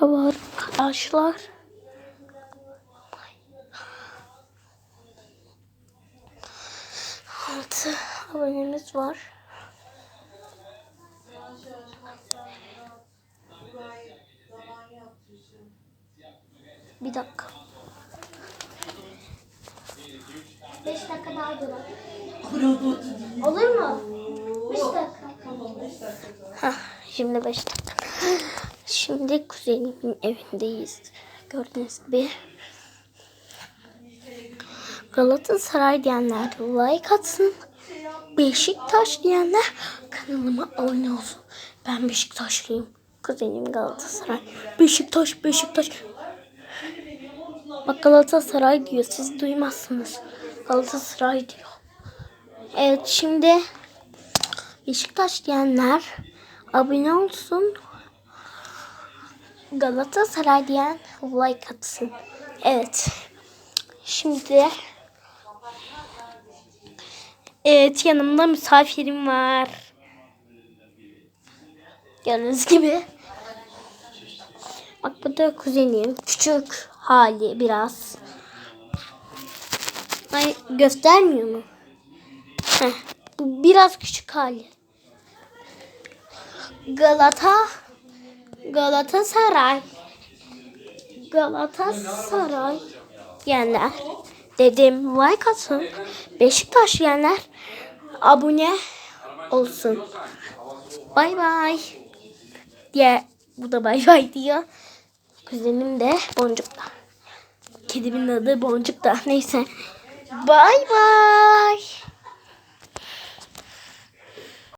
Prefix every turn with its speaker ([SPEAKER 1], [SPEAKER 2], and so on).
[SPEAKER 1] Merhaba arkadaşlar. Altı abonemiz var. Bir dakika. 5 dakika daha duralım. Olur mu? 5 dakika. Hah, şimdi 5 dakika. Şimdi kuzenimin evindeyiz. Gördüğünüz gibi. Galatasaray diyenler like atsın. Beşiktaş diyenler kanalıma abone olsun. Ben Beşiktaşlıyım. Kuzenim Galatasaray. Beşiktaş, Beşiktaş. Bak Galatasaray diyor. Siz duymazsınız. Galatasaray diyor. Evet şimdi Beşiktaş diyenler abone olsun. Galatasaray diyen like atsın. Evet. Şimdi Evet yanımda misafirim var. Gördüğünüz gibi. Bak bu da kuzenim. Küçük hali biraz. Ay göstermiyor mu? Heh, bu biraz küçük hali. Galata Galatasaray Galatasaray diyenler dedim like atın. Beşiktaş diyenler abone olsun. Bay bay. Diye bu da bay bay diyor. Kuzenim de Boncuk'ta. Kedimin adı Boncuk da. Neyse. Bay bay.